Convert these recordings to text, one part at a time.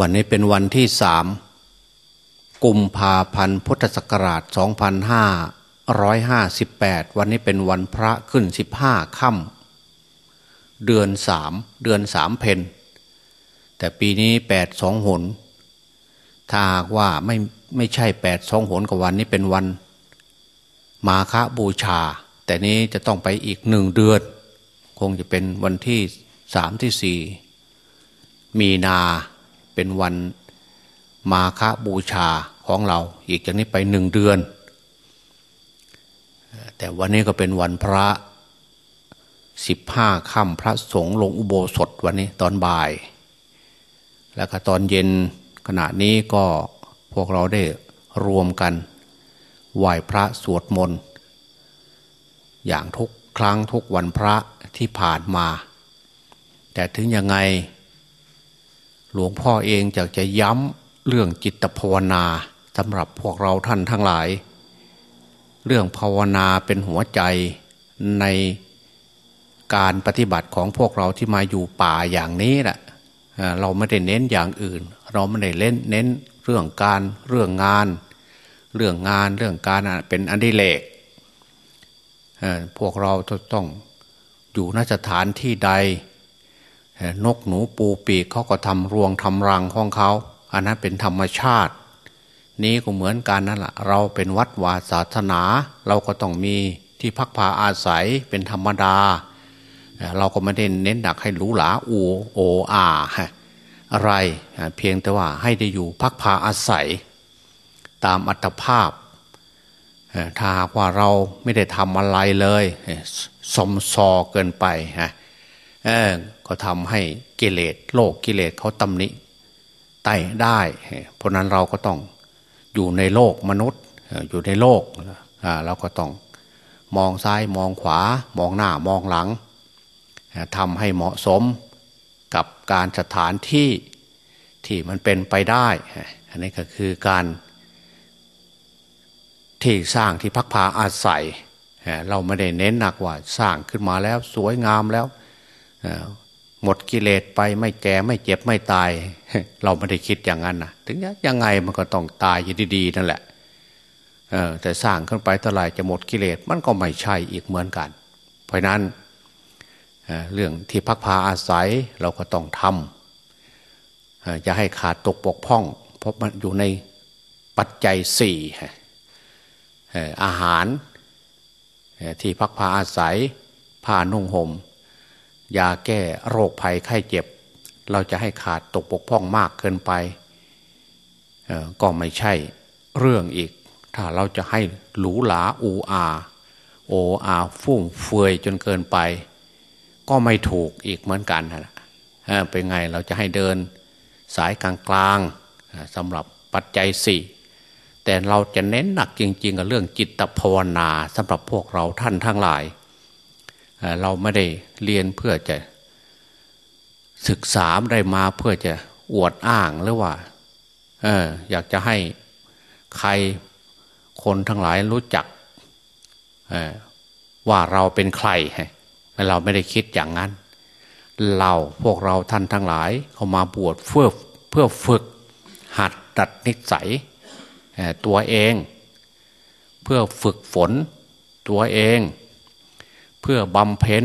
วันนี้เป็นวันที่สามกุมภาพันธ์พุทธศักราช 2558 วันนี้เป็นวันพระขึ้น 15ค่ำเดือนสามเดือนสามเพนแต่ปีนี้แปดสองหน ถ้าว่าไม่ไม่ใช่แปดสองหนกับวันนี้เป็นวัน มาฆบูชา แต่นี้จะต้องไปอีกหนึ่งเดือน คงจะเป็นวันที่สามที่สี่มีนา เป็นวันมาฆบูชาของเรา อีกจากนี้ไปหนึ่งเดือน แต่วันนี้ก็เป็นวันพระสิบห้าค่ำพระสงฆ์ลงอุโบสถวันนี้ตอนบ่าย แล้วก็ตอนเย็นขณะนี้ก็พวกเราได้รวมกันไหว้พระสวดมนต์อย่างทุกครั้งทุกวันพระที่ผ่านมา แต่ถึงยังไง หลวงพ่อเองอยากจะย้ำเรื่องจิตภาวนาสำหรับพวกเราท่านทั้งหลาย เรื่องภาวนาเป็นหัวใจในการปฏิบัติของพวกเราที่มาอยู่ป่าอย่างนี้แหละเราไม่ได้เน้นอย่างอื่น เราไม่ได้เล่นเน้นเรื่องการเรื่องงาน เรื่องงานเรื่องการเป็นอันดิเลกพวกเราต้องอยู่นสถานที่ใด นกหนูปูปีกเขาก็ทำรวงทำรังของเขา อันนั้นเป็นธรรมชาติ นี้ก็เหมือนกันนั่นแหละเราเป็นวัดวาศาสนา เราก็ต้องมีที่พักพาอาศัยเป็นธรรมดา เราก็ไม่ได้เน้นหนักให้หรูหราอูโออาอะไรเพียงแต่ว่าให้ได้อยู่พักพาอาศัย ตามอัตภาพถ้าหากว่าเราไม่ได้ทำอะไรเลยสมซอเกินไปฮะ ก็ทำให้กิเลสโลกกิเลสเขาตำหนิไต่ได้ เพราะนั้นเราก็ต้องอยู่ในโลกมนุษย์อยู่ในโลกเราก็ต้องมองซ้ายมองขวามองหน้ามองหลังทำให้เหมาะสมกับการสถานที่ที่มันเป็นไปได้ อันนี้ก็คือการที่สร้างที่พักพาอาศัย เราไม่ได้เน้นหนักว่าสร้างขึ้นมาแล้วสวยงามแล้ว หมดกิเลสไปไม่แก่ไม่เจ็บไม่ตาย เราไม่ได้คิดอย่างนั้นนะถึงยังไงมันก็ต้องตายอยู่ดีๆนั่นแหละแต่สร้างขึ้นไปเท่าไหร่จะหมดกิเลสมันก็ไม่ใช่อีกเหมือนกัน เพราะนั้นเรื่องที่พักพาอาศัยเราก็ต้องทำจะให้ขาดตกปกพ่อง เพราะมันอยู่ในปัจจัยสี่อาหารที่พักพาอาศัยผ้านุ่งหม่ม ยาแก้โรคภัยไข้เจ็บ เราจะให้ขาดตกปกพ่องมากเกินไปก็ไม่ใช่เรื่องอีก ถ้าเราจะให้หรูหราอูอาโออาฟุ่งเฟือยจนเกินไป ก็ไม่ถูกอีกเหมือนกันนะเป็นไงเราจะให้เดินสายกลางๆสำหรับปัจจัยสี่แต่เราจะเน้นหนักจริงๆกับเรื่องจิตภาวนาสำหรับพวกเราท่านทั้งหลาย เราไม่ได้เรียนเพื่อจะศึกษาได้มาเพื่อจะอวดอ้างหรือว่าอออยากจะให้ใครคนทั้งหลายรู้จักว่าเราเป็นใคร เราไม่ได้คิดอย่างนั้น เราพวกเราท่านทั้งหลายเขามาบวชเพื่อเพื่อฝึกหัดดัดนิสัยตัวเอง เพื่อฝึกฝนตัวเอง พื่อบำเพ็ญ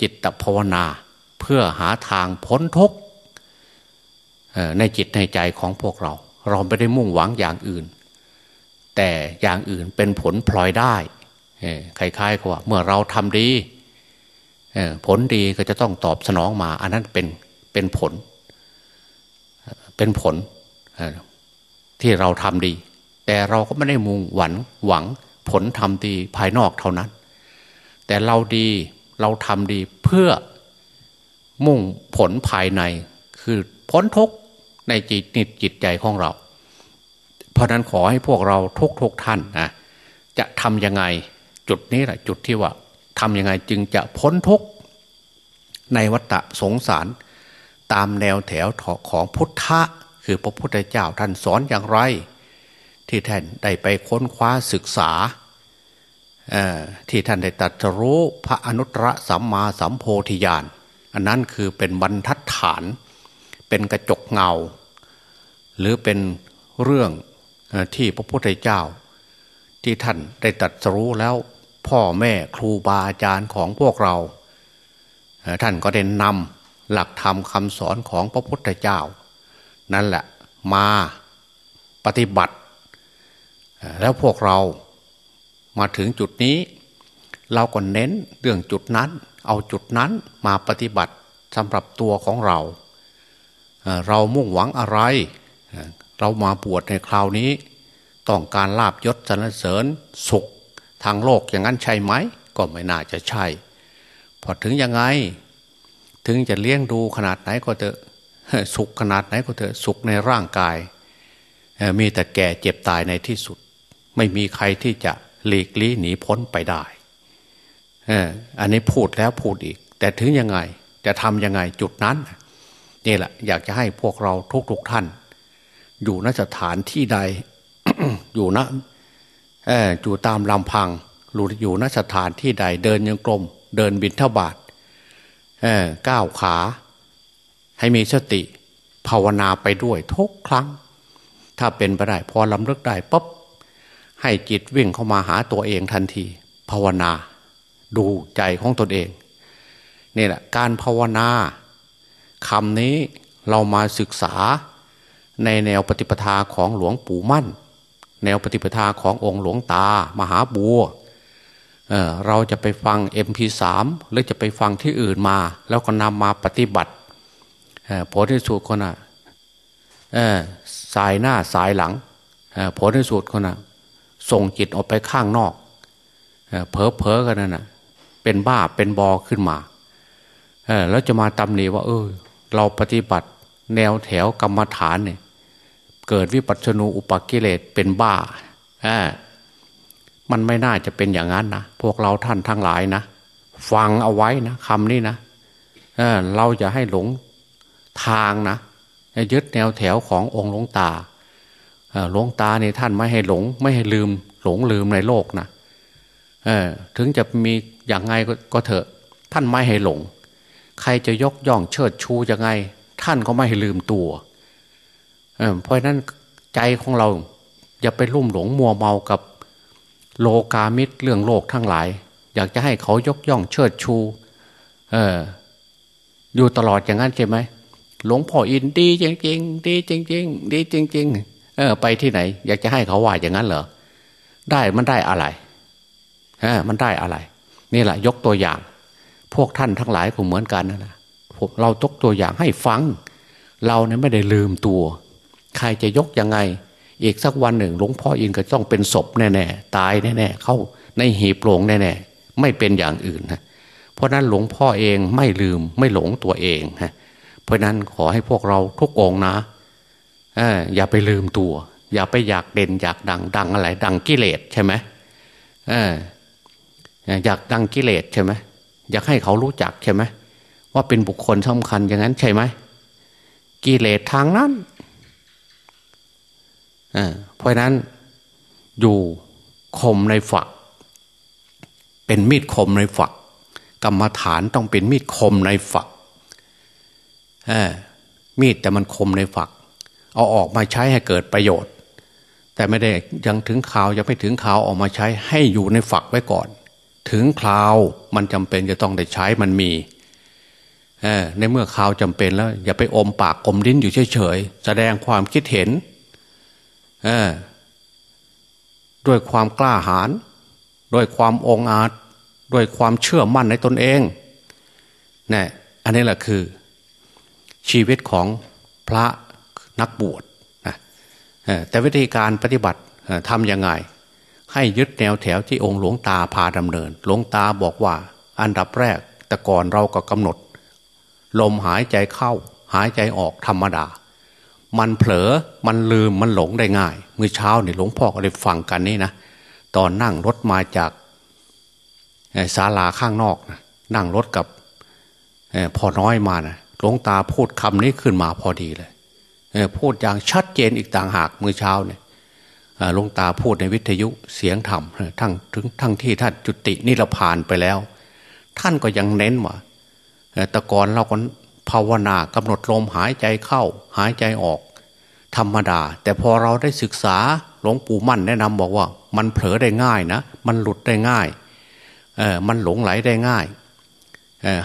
จิตภาวนา เพื่อหาทางพ้นทุกข์ในจิตในใจของพวกเรา เราไม่ได้มุ่งหวังอย่างอื่น แต่อย่างอื่นเป็นผลพลอยได้คล้ายๆกับว่าเมื่อเราทำดีผลดีก็จะต้องตอบสนองมา อันนั้นเป็นเป็นผล เป็นผลที่เราทำดี แต่เราก็ไม่ได้มุ่งหวังหวังผลทำดีภายนอกเท่านั้น แต่เราดีเราทำดีเพื่อมุ่งผลภายในคือพ้นทุกในจิตนิจิตใจของเรา เพราะนั้นขอให้พวกเราทุกทุกท่านนะจะทำยังไงจุดนี้แหละจุดที่ว่าทำยังไงจึงจะพ้นทุกในวัฏสงสาร ตามแนวแถวของพุทธะ คือพระพุทธเจ้าท่านสอนอย่างไร ที่ท่านได้ไปค้นคว้าศึกษา ที่ท่านได้ตัดรู้พระอนุตตรสัมมาสัมโพธิญาณอันนั้นคือเป็นบรรทัดฐาน เป็นกระจกเงา หรือเป็นเรื่องที่พระพุทธเจ้า ที่ท่านได้ตรัสรู้แล้วพ่อแม่ครูบาอาจารย์ของพวกเรา ท่านก็ได้นำหลักธรรมคำสอนของพระพุทธเจ้า นั่นแหละมาปฏิบัติ แล้วพวกเรา มาถึงจุดนี้ เราก็เน้นเรื่องจุดนั้น เอาจุดนั้นมาปฏิบัติสำหรับตัวของเรา เรามุ่งหวังอะไร เรามาบวชในคราวนี้ ต้องการลาบยศสรรเสริญสุขทางโลกอย่างนั้นใช่ไหม ก็ไม่น่าจะใช่ พอถึงยังไง ถึงจะเลี้ยงดูขนาดไหนก็เถอะสุขขนาดไหนก็เถอะสุขในร่างกาย มีแต่แก่เจ็บตายในที่สุด ไม่มีใครที่จะ หลีกลี่หนีพ้นไปได้อันนี้พูดแล้วพูดอีก แต่ถึงยังไงจะทำยังไงจุดนั้นนี่แหละ อยากจะให้พวกเราทุกๆทท่าน อยู่นสถานที่ใด อยู่นะอยู่ตามลำพังหรืออยู่นสถานที่ใด เดินยังกลม เดินบินเท่าบาทก้าวขา ให้มีสติ ภาวนาไปด้วยทุกครั้ง ถ้าเป็นไปได้พอลำเลึกได้ปุ๊บ ให้จิตวิ่งเข้ามาหาตัวเองทันที ภาวนา ดูใจของตนเองนี่แหละการภาวนาคำนี้เรามาศึกษาในแนวปฏิปทาของหลวงปู่มั่น แนวปฏิปทาขององค์หลวงตา มหาบัวเเราจะไปฟัง MP3 หรือจะไปฟังที่อื่นมา แล้วก็นำมาปฏิบัติผลที่สุดคนอะสายหน้าสายหลังผลที่สุดคนอะ ส่งจิตออกไปข้างนอกเพ้อเพ้อกันนั่นนะเป็นบ้าเป็นบอขึ้นมาแล้วจะมาตำหนิว่า เออ เราปฏิบัติแนวแถวกรรมฐานเนี่ยเกิดวิปัสสนูอุปกิเลสเป็นบ้าอ่ามันไม่น่าจะเป็นอย่างนั้นนะพวกเราท่านทั้งหลายนะฟังเอาไว้นะคำนี้นะเเราจะให้หลงทางนะยึดแนวแถวขององค์หลวงตา หลวงตาเนี่ยท่านไม่ให้หลง ไม่ให้ลืม หลงลืมในโลกนะถึงจะมีอย่างไงก็เถอะ ท่านไม่ให้หลง ใครจะยกย่องเชิดชูยังไง ท่านก็ไม่ให้ลืมตัวเเพราะนั้นใจของเราอย่าไปลุ่มหลงมัวเมากับโลกามิตรเรื่องโลกทั้งหลาย อยากจะให้เขายกย่องเชิดชู เอออยู่ตลอดอย่างนั้นใช่ไหมหลวงพ่ออินดีจริงๆดีจริงๆดีจริง ๆ ออ ไปที่ไหน อยากจะให้เขาว่าอย่างนั้นเหรอได้มันได้อะไรเออมันได้อะไร นี่แหละยกตัวอย่าง พวกท่านทั้งหลายก็เหมือนกันนะเราตกตัวอย่างให้ฟัง เราเนี่ยไม่ได้ลืมตัว ใครจะยกยังไง อีกสักวันหนึ่งหลวงพ่ออินก็ต้องเป็นศพแน่ๆตายแน่ๆเข้าในหีบโลงแน่ๆไม่เป็นอย่างอื่นนะเพราะนั้นหลวงพ่อเองไม่ลืมไม่หลงตัวเองฮะเพราะนั้นขอให้พวกเราทุกองนะ อย่าไปลืมตัว อย่าไปอยากเด่นอยากดังดังอะไร ดังกิเลสใช่ไหมออยากดังกิเลสใช่ไหมอยากให้เขารู้จักใช่ไหมว่าเป็นบุคคลสำคัญอย่างนั้นใช่ไหมกิเลสทางนั้นเพราะนั้นอยู่คมในฝัก เป็นมีดคมในฝัก กรรมฐานต้องเป็นมีดคมในฝักมีดแต่มันคมในฝัก เอาออกมาใช้ให้เกิดประโยชน์ แต่ไม่ได้ยังถึงข่าวยังไม่ถึงข่าวออกมาใช้ให้อยู่ในฝักไว้ก่อน ถึงคราวมันจำเป็นจะต้องได้ใช้มันมีในเมื่อข่าวจำเป็นแล้ว อย่าไปอมปากอมลิ้นอยู่เฉยๆแสดงความคิดเห็นด้วยความกล้าหาญด้วยความองอาจด้วยความเชื่อมั่นในตนเองนี่อันนี้แหละคือ ชีวิตของพระ นักบวชนะแต่วิธีการปฏิบัติทำยังไง ให้ยึดแนวแถวที่องค์หลวงตาพาดำเนิน หลวงตาบอกว่า อันดับแรกแต่ก่อนเราก็กำหนด ลมหายใจเข้า หายใจออกธรรมดา มันเผลอมันลืมมันหลงได้ง่าย เมื่อเช้าเนี่ยหลวงพ่อก็ได้ฟังกันนี่นะตอนนั่งรถมาจากศาลาข้างนอกนะนั่งรถกับพอน้อยมานะหลวงตาพูดคำนี้ขึ้นมาพอดีเลย พูดอย่างชัดเจนอีกต่างหากเมื่อเช้าเนี่ยหลวงตาพูดในวิทยุเสียงธรรมทั้งถึงทั้งที่ท่านจุตินิรพานไปแล้ว ท่านก็ยังเน้นว่าแต่ก่อนเราก็ภาวนากำหนดลมหายใจเข้า หายใจออก ธรรมดา แต่พอเราได้ศึกษาหลวงปู่มั่นแนะนำบอกว่า มันเผลอได้ง่ายนะ มันหลุดได้ง่ายเออมันหลงไหลได้ง่าย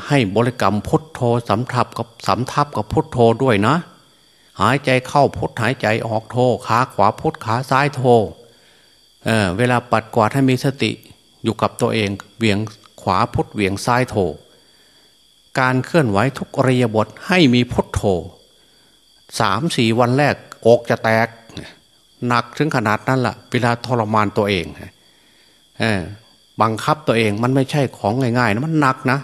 ให้บริกรรมพุทโธสำทับกับสำทับกับพุทโธด้วยนะ หายใจเข้าพุทหายใจออกโธขาขวาพุทขาซ้ายโธเเวลาปัดกวาดให้มีสติอยู่กับตัวเองเวียงขวาพุทเวียงซ้ายโธการเคลื่อนไหวทุกอริยบทให้มีพุทโธสามสี่วันแรกอกจะแตกหนักถึงขนาดนั้นละ่ะ เวลาทรมานตัวเองเออบังคับตัวเองมันไม่ใช่ของง่ายๆนะมันหนักนะ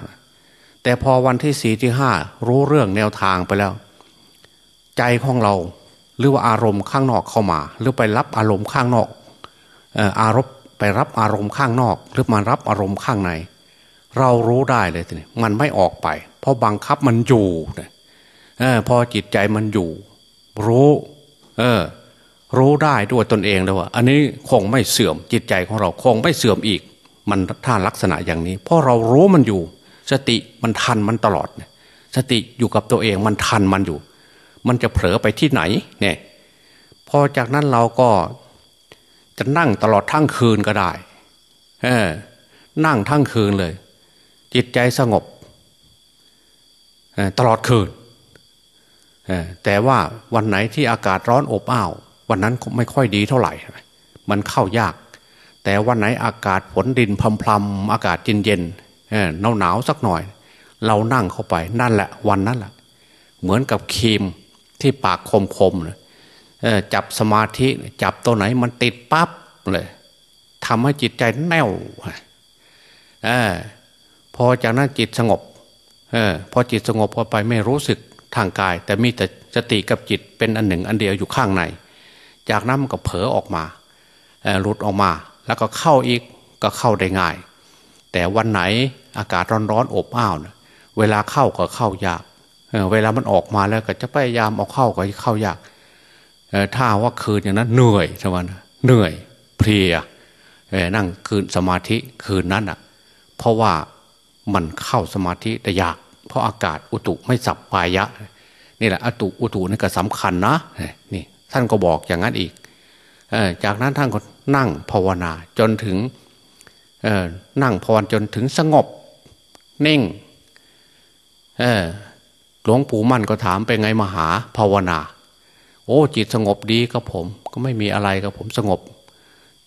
แต่พอวันที่สี่ที่ห้ารู้เรื่องแนวทางไปแล้ว ใจของเรา หรือว่าอารมณ์ข้างนอกเข้ามา หรือไปรับอารมณ์ข้างนอกอารมณ์ไปรับอารมณ์ข้างนอก หรือมารับอารมณ์ข้างใน เรารู้ได้เลยทีนี้มันไม่ออกไป เพราะบังคับมันอยู่เออพอจิตใจมันอยู่ รู้ เออ รู้ได้ด้วยตนเองแล้วว่า อันนี้คงไม่เสื่อมจิตใจของเราคงไม่เสื่อมอีก มันท่าลักษณะอย่างนี้ เพราะเรารู้มันอยู่ สติมันทันมันตลอดสติอยู่กับตัวเองมันทันมันอยู่ มันจะเผลอไปที่ไหนเนี่ยพอจากนั้นเราก็จะนั่งตลอดทั้งคืนก็ได้เออนั่งทั้งคืนเลย จิตใจสงบตลอดคืนแต่ว่าวันไหนที่อากาศร้อนอบอ้าว วันนั้นไม่ค่อยดีเท่าไหร่ มันเข้ายาก แต่วันไหนอากาศฝนดินพลำๆอากาศเย็นเย็นหนาวหนาวสักหน่อย เรานั่งเข้าไปนั่นแหละ วันนั้นแหละเหมือนกับครีม ที่ปากคมๆจับสมาธิจับตัวไหนมันติดปั๊บเลยทำให้จิตใจแน่วอพอจากนั้นจิตสงบอพอจิตสงบพอไปไม่รู้สึกทางกาย แต่มีแต่สติกับจิตเป็นอันหนึ่ง อันเดียวอยู่ข้างใน จากนั้นมันก็เผลอออกมาหลุดออกมา แล้วก็เข้าอีกก็เข้าได้ง่าย แต่วันไหนอากาศร้อนๆอบอ้าวนะเวลาเข้าก็เข้ายาก เวลามันออกมาแล้วก็จะพยายามเอาเข้าก็เข้ายากถ้าว่าคืนอย่างนั้นเหนื่อยใช่ไหมเหนื่อยเพลียนั่งคืนสมาธิคืนนั้นอะ เพราะว่ามันเข้าสมาธิแต่ยาก เพราะอากาศอุตุไม่สับปายะ นี่แหละอตุอุตุนี่ก็สำคัญนะนี่ท่านก็บอกอย่างนั้นอีกจากนั้นท่านก็นั่งภาวนาจนถึงนั่งภาวนาจนถึงสงบ นิ่ง หลวงปู่มั่นก็ถามไปไงมหาภาวนา โอ้จิตสงบดีครับผม ก็ไม่มีอะไรครับผมสงบ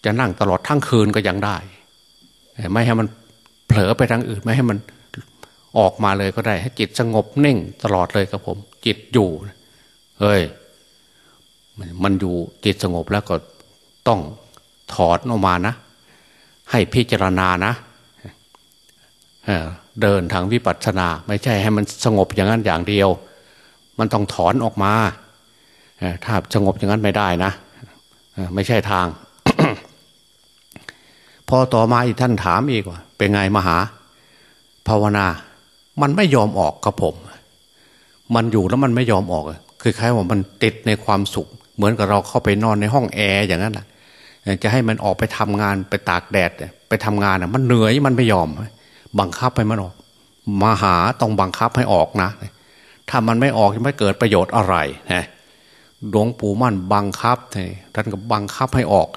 จะนั่งตลอดทั้งคืนก็ยังได้ ไม่ให้มันเผลอไปทางอื่น ไม่ให้มันออกมาเลยก็ได้ ให้จิตสงบนิ่งตลอดเลยครับผม จิตอยู่เฮ้ยมันอยู่จิตสงบแล้วก็ต้องถอดออกมานะ ให้พิจารณานะ เดินทางวิปัสสนา ไม่ใช่ให้มันสงบอย่างนั้นอย่างเดียว มันต้องถอนออกมาถ้าสงบอย่างนั้นไม่ได้นะไม่ใช่ทาง พอต่อมาอีกท่านถามอีกว่า เป็นไงมหา ภาวนา มันไม่ยอมออกครับผม มันอยู่แล้วมันไม่ยอมออกคือคล้ายว่ามันติดในความสุข เหมือนกับเราเข้าไปนอนในห้องแอร์อย่างนั้นแหละจะให้มันออกไปทำงานไปตากแดด ไปทำงานมันเหนื่อยมันไม่ยอม บังคับให้มันออกมาหาต้องบังคับให้ออกนะ ถ้ามันไม่ออกจะไม่เกิดประโยชน์อะไรนะหลวงปู่มั่นบังคับท่านก็บังคับให้ออก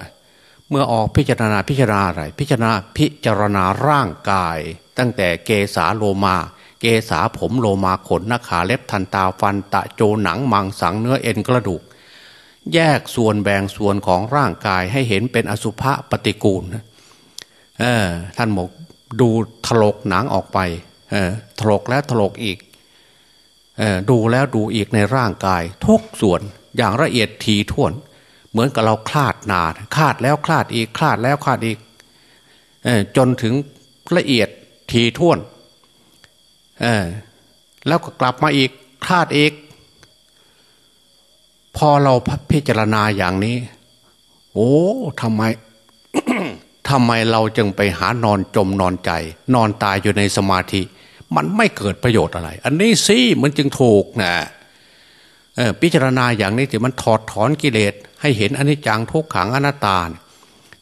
เมื่อออกพิจารณาพิจารณาอะไร พิจารณาพิจารณาร่างกาย ตั้งแต่เกษาโลมา เกษาผมโลมาขนนักขาเล็บทันตาฟันตะโจหนังมังสังเนื้อเอ็นกระดูก แยกส่วนแบ่งส่วนของร่างกายให้เห็นเป็นอสุภะปฏิกูลเออท่านบอก ดูถลกหนังออกไปถลกแล้วถลกอีกดูแล้วดูอีกในร่างกาย ทุกส่วนอย่างละเอียดทีท่วน เหมือนกับเราคลาดนาคลาดแล้วคลาดอีกคลาดแล้วคลาดอีกจนถึงละเอียดทีท่วนแล้วก็กลับมาอีกคลาดอีก พอเราพิจารณาอย่างนี้ โอ้ทำไม ทำไมเราจึงไปหานอนจมนอนใจ นอนตายอยู่ในสมาธิ มันไม่เกิดประโยชน์อะไร อันนี้สิมันจึงถูกนะพิจารณาอย่างนี้ที่มันถอดถอนกิเลสให้เห็นอนิจจังทุกขังอนัตตา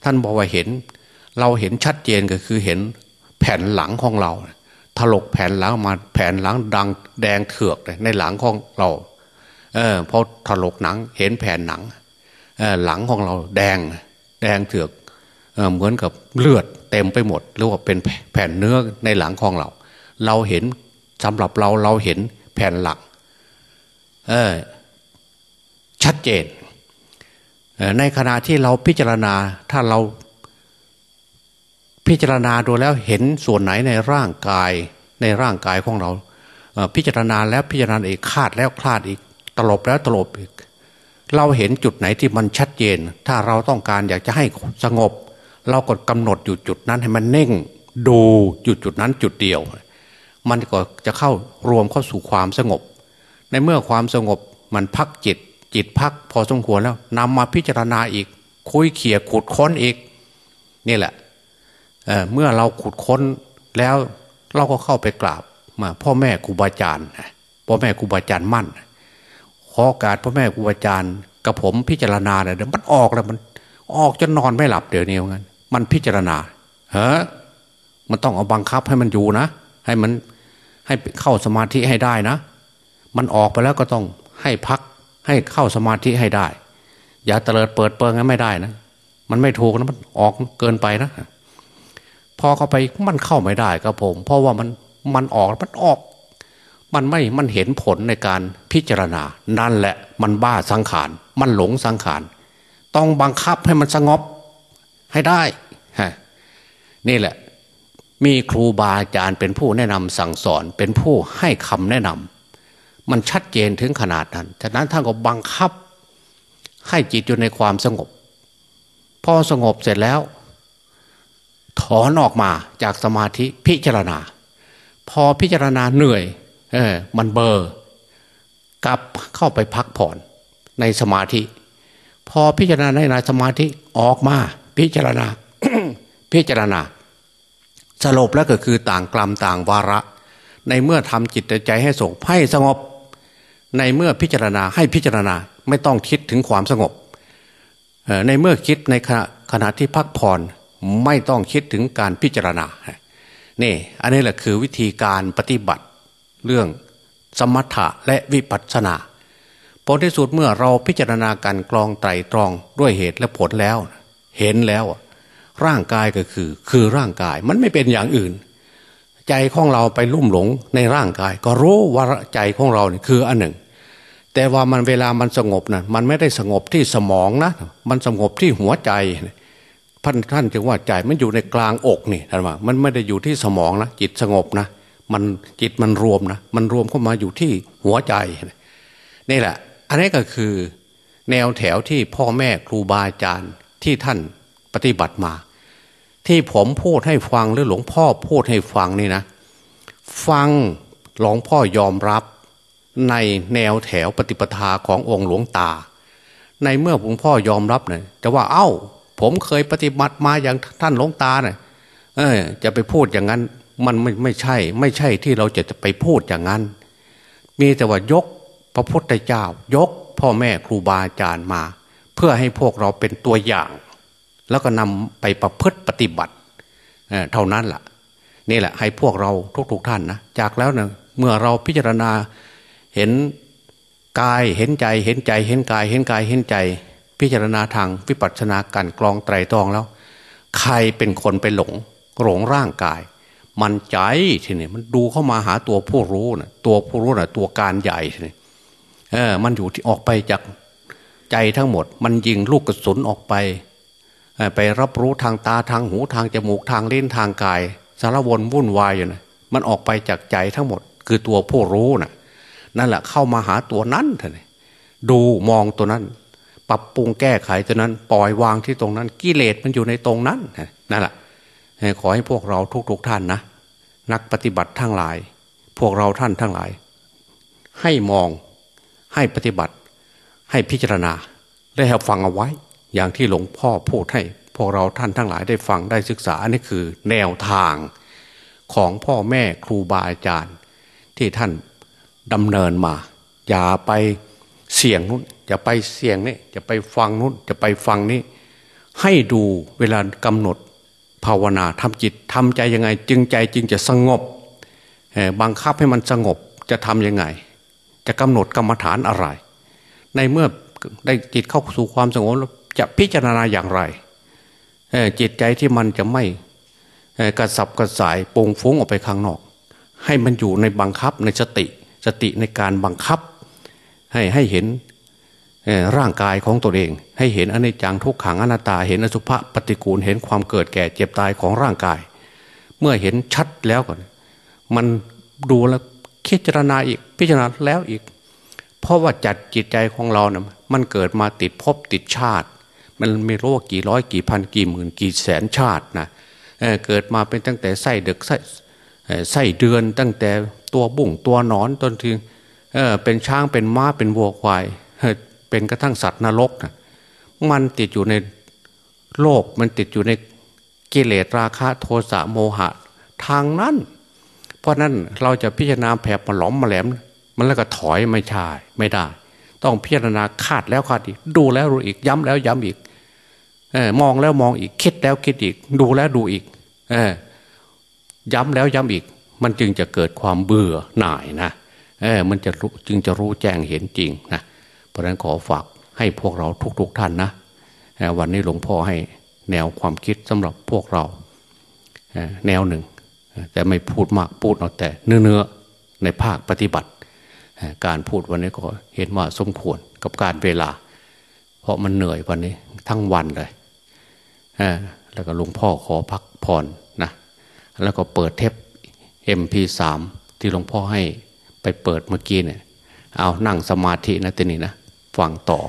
ท่านบอกว่าเห็น เราเห็นชัดเจนก็คือเห็นแผ่นหลังของเรา ถลกแผ่นหลังมาแผ่นหลังดังแดงเถือกเลยในหลังของเราเออพอถลกหนังเห็นแผ่นหนังหลังของเราแดงแดงเถือก เหมือนกับเลือดเต็มไปหมดหรือว่าเป็นแผ่นเนื้อในหลังของเรา เราเห็นสำหรับเราเราเห็นแผ่นหลังชัดเจน ในขณะที่เราพิจารณาถ้าเราพิจารณาดูแล้วเห็นส่วนไหนในร่างกายในร่างกายของเรา พิจารณาแล้วพิจารณาอีกคาดแล้วคลาดอีกตลบแล้วตลบอีก เราเห็นจุดไหนที่มันชัดเจน ถ้าเราต้องการอยากจะให้สงบ เราก็กำหนดอยู่จุดนั้นให้มันเน่งดูจุดจุดนั้นจุดเดียว มันก็จะเข้ารวมเข้าสู่ความสงบ ในเมื่อความสงบมันพักจิต จิตพักพอสมควรแล้วนำมาพิจารณาอีก คุยเขี่ยขุดค้นอีก นี่แหละเเมื่อเราขุดค้นแล้วเราก็เข้าไปกราบมาพ่อแม่ครูบาอาจารย์พ่อแม่ครูบาอาจารย์มั่นขอการพ่อแม่ครูบาอาจารย์กับผมพิจารณาเนี่ยมันออกแล้วมันออกจนนอนไม่หลับเดี๋ยวนี้งั้น มันพิจารณาเฮ้มันต้องเอาบังคับให้มันอยู่นะ ให้มันให้เข้าสมาธิให้ได้นะ มันออกไปแล้วก็ต้องให้พักให้เข้าสมาธิให้ได้ อย่าเตลิดเปิดเปิงงั้นไม่ได้นะ มันไม่ถูกนะมันออกเกินไปนะพอเข้าไปมันเข้าไม่ได้ครับผม เพราะว่ามันมันออกมันออก มันไม่มันเห็นผลในการพิจารณา นั่นแหละมันบ้าสังขาร มันหลงสังขาร ต้องบังคับให้มันสงบให้ได้ นี่แหละ มีครูบาอาจารย์เป็นผู้แนะนำสั่งสอนเป็นผู้ให้คำแนะนำมันชัดเจนถึงขนาดนั้นฉะนั้นท่านก็บังคับ ให้จิตอยู่ในความสงบ พอสงบเสร็จแล้ว ถอนออกมาจากสมาธิพิจารณา พอพิจารณาเหนื่อย เออ มันเบอร์กลับเข้าไปพักผ่อนในสมาธิ พอพิจารณาในสมาธิออกมา พิจารณาพิจารณา สรุปแล้วก็คือต่างกลัมต่างวาระ ในเมื่อทำจิตใจให้สงบให้สงบ ในเมื่อพิจารณาให้พิจารณาไม่ต้องคิดถึงความสงบ ในเมื่อคิดในขณะขณะที่พักผ่อนไม่ต้องคิดถึงการพิจารณานี่อันนี้แหละคือวิธีการปฏิบัติเรื่องสมถะและวิปัสสนาผลที่สุดเมื่อเราพิจารณาการกรองไตรตรองด้วยเหตุและผลแล้ว เห็นแล้ว ร่างกายก็คือ คือร่างกายมันไม่เป็นอย่างอื่น ใจของเราไปลุ่มหลงในร่างกาย ก็รู้ว่าใจของเราเนี่ยคืออันหนึ่ง แต่ว่ามันเวลามันสงบนะมันไม่ได้สงบที่สมองนะ มันสงบที่หัวใจท่านท่านจึงว่าใจมันอยู่ในกลางอกนี่ท่านว่า มันไม่ได้อยู่ที่สมองนะจิตสงบนะมันจิตมันรวมนะมันรวมเข้ามาอยู่ที่หัวใจนี่แหละ อันนี้ก็คือแนวแถวที่พ่อแม่ครูบาอาจารย์ที่ท่าน ปฏิบัติมา ที่ผมพูดให้ฟังหรือหลวงพ่อพูดให้ฟังนี่นะ ฟังหลวงพ่อยอมรับในแนวแถวปฏิปทาขององค์หลวงตา ในเมื่อหลวงพ่อยอมรับเนี่ยจะว่าเอา้า ผมเคยปฏิบัติมาอย่างท่านหลวงตาเนี่ยเออจะไปพูดอย่างนั้นมันไม่ไม่ใช่ ไม่ใช่ที่เราจะไปพูดอย่างนั้น มีแต่ว่ายกพระพุทธเจ้า ยกพ่อแม่ครูบาอาจารย์มา เพื่อให้พวกเราเป็นตัวอย่าง แล้วก็นำไปประพฤติปฏิบัติเท่านั้นละ่ะ นี่แหละให้พวกเราทุกๆทท่านนะจากแล้วเนะเมื่อเราพิจารณาเห็นกายเห็นใจเห็นใจเห็นกายเห็นกายเห็นใจ พิจารณาทางวิปัสสนาการกรองไตรตรองแล้ว ใครเป็นคนไปหลงหลงร่างกาย มันใจทีนี้มันดูเข้ามาหาตัวผู้รู้นะตัวผู้รู้นะตัวการใหญ่ทีนี้เออมันอยู่ที่ออกไปจากใจทั้งหมด มันยิงลูกกระสุนออกไป ไปรับรู้ทางตาทางหูทางจมูกทางลิ้นทางกาย สารวนวุ่นวายอยู่นะมันออกไปจากใจทั้งหมด คือตัวผู้รู้นะ่ะนั่นแหละเข้ามาหาตัวนั้นเถอะดูมองตัวนั้น ปรับปรุงแก้ไขตรงนั้น ปล่อยวางที่ตรงนั้น กิเลสมันอยู่ในตรงนั้นนั่นแหละขอให้พวกเราทุกๆท่านนะนักปฏิบัติทั้งหลาย พวกเราท่านทั้งหลาย ให้มองให้ปฏิบัติ ให้พิจารณาได้ให้ฟังเอาไว้ อย่างที่หลวงพ่อพูดให้พวกเราท่านทั้งหลายได้ฟังได้ศึกษาอันนี้คือแนวทางของพ่อแม่ครูบาอาจารย์ ที่ท่านดำเนินมา อย่าไปเสี่ยงนู้นจะไปเสี่ยงนี่จะไปฟังนู้นจะไปฟังนี่ให้ดูเวลากำหนดภาวนาทำจิตทำใจยังไง จึงใจจึงจะสงบบังคับให้มันสงบจะทำยังไง จะกำหนดกรรมฐานอะไร ในเมื่อได้จิตเข้าสู่ความสงบ จะพิจารณาอย่างไรจิตใจที่มันจะไม่กระสับกระสายปงฟุ้งออกไปข้างนอก ให้มันอยู่ในบังคับในสติสติในการบังคับ ให้ให้เห็นร่างกายของตัวเอง ให้เห็นอนิจจังทุกขังอนัตตา เห็นอสุภะปฏิกูลเห็นความเกิดแก่เจ็บตายของร่างกาย เมื่อเห็นชัดแล้วก่อน มันดูแล้วพิจารณาอีกพิจารณาแล้วอีก เพราะว่าจัดจิตใจของเรานะ่ะมันเกิดมาติดภพติดชาติ มันไม่รู้ว่ากี่ร้อยกี่พันกี่หมื่นกี่แสนชาตินะเเกิดมาเป็นตั้งแต่ไส้เด็กไส้ไส้เดือนตั้งแต่ตัวบุ่งตัวนอนจนถึงเเป็นช้างเป็นม้าเป็นวัวควายเป็นกระทั่งสัตว์นรกนะมันติดอยู่ในโลกมันติดอยู่ในกิเลสราคะโทสะโมหะทางนั้น เพราะนั้นเราจะพิจารณาแผลมาหลอมมาแหลม มันแล้วก็ถอยไม่ใช่ไม่ได้ ต้องพิจารณาคาดแล้วคาดอีก ดูแล้วดูอีกย้ำแล้วย้ำอีก มองแล้วมองอีกคิดแล้วคิดอีก ดูแล้วดูอีกอย้ำแล้วย้ำอีก มันจึงจะเกิดความเบื่อหน่ายนะเออมันจะจึงจะรู้แจ้งเห็นจริงนะเพราะฉะนั้นขอฝากให้พวกเราทุกๆทท่านนะวันนี้หลวงพ่อให้แนวความคิดสำหรับพวกเราแนวหนึ่ง แต่ไม่พูดมากพูดเอาแต่เนื้อๆในภาคปฏิบัติ การพูดวันนี้ก็เห็นว่าสมควรกับการเวลา เพราะมันเหนื่อยวันนี้ ทั้งวันเลยแล้วก็หลวงพ่อขอพักผ่อนนะแล้วก็เปิดเทป MP3 ที่หลวงพ่อให้ไปเปิดเมื่อกี้เนี่ยเอานั่งสมาธินะทีนี้นะฟังต่อ